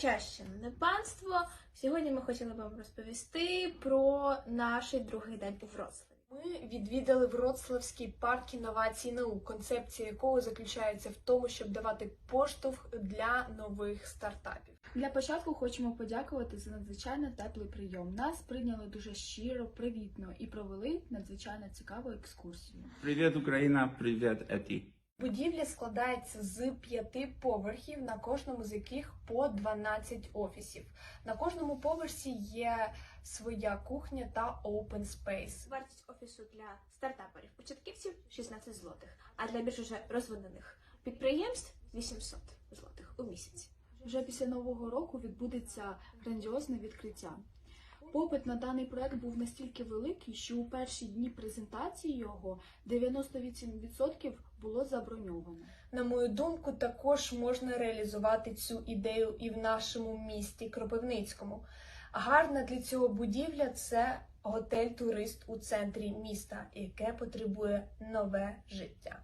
Чащине панство. Сьогодні ми хотіли б вам розповісти про наш другий день у Вроцлаві. Ми відвідали Вроцлавський парк інновацій наук, концепція якого заключається в тому, щоб давати поштовх для нових стартапів. Для початку хочемо подякувати за надзвичайно теплий прийом. Нас прийняли дуже щиро, привітно і провели надзвичайно цікаву екскурсію. Привет, Украина, привет, Эти. Будівля складається з п'яти поверхів, на кожному з яких по 12 офісів. На кожному поверсі є своя кухня та open space. Вартість офісу для стартаперів початківців 16 злотих, а для більш уже розвинених підприємств 800 злотих у місяць. Вже після нового року відбудеться грандіозне відкриття. Попит на даний проект був настільки великий, що у перші дні презентації його 98% було заброньовано. На мою думку, також можна реалізувати цю ідею і в нашому місті Кропивницькому. Гарна для цього будівля це готель-турист у центрі міста, яке потребує нове життя.